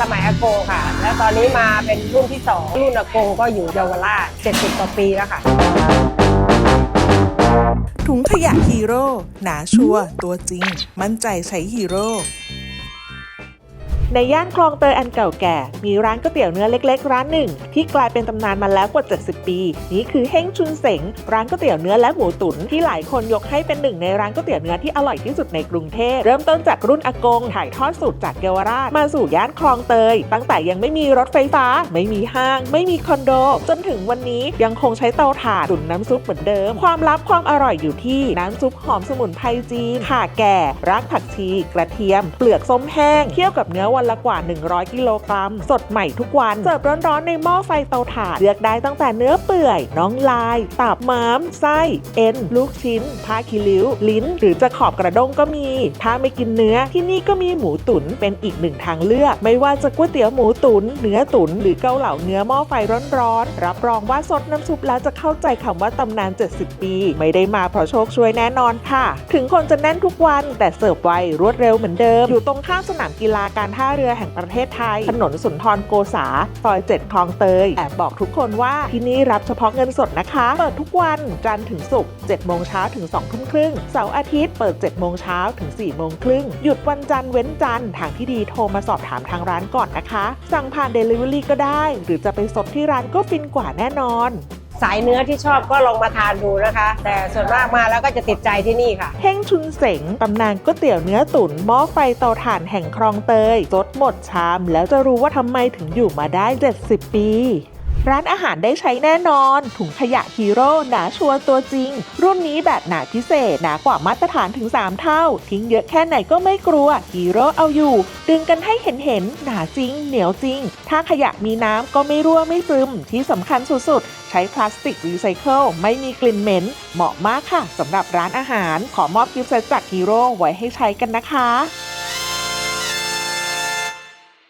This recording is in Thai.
สมัยอากงค่ะ แล้วตอนนี้มาเป็นรุ่นที่สองรุ่นอากงก็อยู่เยาวราช70กว่าปีแล้วค่ะ ถุงขยะฮีโร่หนาชัวร์ตัวจริง มั่นใจใช้ฮีโร่ ในย่านคลองเตยอันเก่าแก่ มีร้านก๋วยเตี๋ยวเนื้อเล็ก ๆ ร้านหนึ่ง ที่กลายเป็นตำนานมาแล้วกว่า 70 ปี นี่คือเฮงชุนเสงร้านก๋วยเตี๋ยวเนื้อและหมูตุ๋นที่หลายคนยกให้เป็นหนึ่งในร้านก๋วยเตี๋ยวเนื้อที่อร่อยที่สุดในกรุงเทพเริ่มต้นจากรุ่นอากงถ่ายทอดสูตรจากเยาวราชมาสู่ย่านคลองเตย ตั้งแต่ยังไม่มีรถไฟฟ้า ไม่มีห้าง ไม่มีคอนโด จนถึงวันนี้ยังคงใช้เตาถ่านตุ๋นน้ำซุปเหมือนเดิม ความลับความอร่อยอยู่ที่น้ำซุปหอมสมุนไพรจีนข่าแก่รากผักชี กระเทียม เปลือกส้มแห้งเคี่ยวกับเนื้อวันละกว่า 100 กิโลกรัม สดใหม่ทุกวัน เสิร์ฟร้อนๆในหม้อไฟเตาถ่าน เลือกได้ตั้งแต่เนื้อเปื่อย น้องลาย ตับม้าม ไส้ เอ็น ลูกชิ้นผ้าคีริ้ว ลิ้น หรือจะขอบกระด้งก็มี ถ้าไม่กินเนื้อที่นี่ก็มีหมูตุ๋นเป็นอีกหนึ่งทางเลือก ไม่ว่าจะก๋วยเตี๋ยวหมูตุ๋นเนื้อตุ๋นหรือเกาเหลาเนื้อหม้อไฟร้อนๆรับรองว่าสดน้ำซุปแล้วจะเข้าใจคำว่าตำนาน 70 ปี ไม่ได้มาเพราะโชคช่วยแน่นอนค่ะ ถึงคนจะแน่นทุกวันแต่เสิร์ฟไวรวดเร็วเหมือนเดิม อยู่ตรงข้ามสนามกีฬาการท่าเรือแห่งประเทศไทย ถนนสุนทรโกษา ซอย 7 คลองเตย แอบบอกทุกคนว่าที่นี่รับเฉพาะเงินสดนะคะ เปิดทุกวัน จันทร์ถึงศุกร์7โมงเช้าถึง2ทุ่มครึ่ง เสาร์อาทิตย์เปิด 7 โมงเช้าถึง 4 โมงครึ่ง หยุดวันจันทร์เว้นจันทร์ ทางที่ดีโทรมาสอบถามทางร้านก่อนนะคะ สั่งผ่าน Delivery ก็ได้ หรือจะไปสดที่ร้านก็ฟินกว่าแน่นอน สายเนื้อที่ชอบก็ลองมาทานดูนะคะ แต่ส่วนมากมาแล้วก็จะติดใจที่นี่ค่ะ เฮงชุนเสงตำนานก๋วยเตี๋ยวเนื้อตุ๋นหม้อไฟเตาถ่านแห่งคลองเตยสดหมดชาม แล้วจะรู้ว่าทำไมถึงอยู่มาได้ 70 ปีร้านอาหารได้ใช้แน่นอน ถุงขยะฮีโร่หนาชัวร์ตัวจริง รุ่นนี้แบบหนาพิเศษ หนากว่ามาตรฐานถึง 3 เท่า ทิ้งเยอะแค่ไหนก็ไม่กลัวฮีโร่เอาอยู่ ดึงกันให้เห็นเห็นหนาจริง เหนียวจริง ถ้าขยะมีน้ำก็ไม่รั่วไม่ซึมที่สำคัญสุดๆ ใช้พลาสติกรีไซเคิลไม่มีกลิ่นเหม็น เหมาะมากค่ะสำหรับร้านอาหาร ขอมอบกิฟต์เซตจากฮีโร่ไว้ให้ใช้กันนะคะ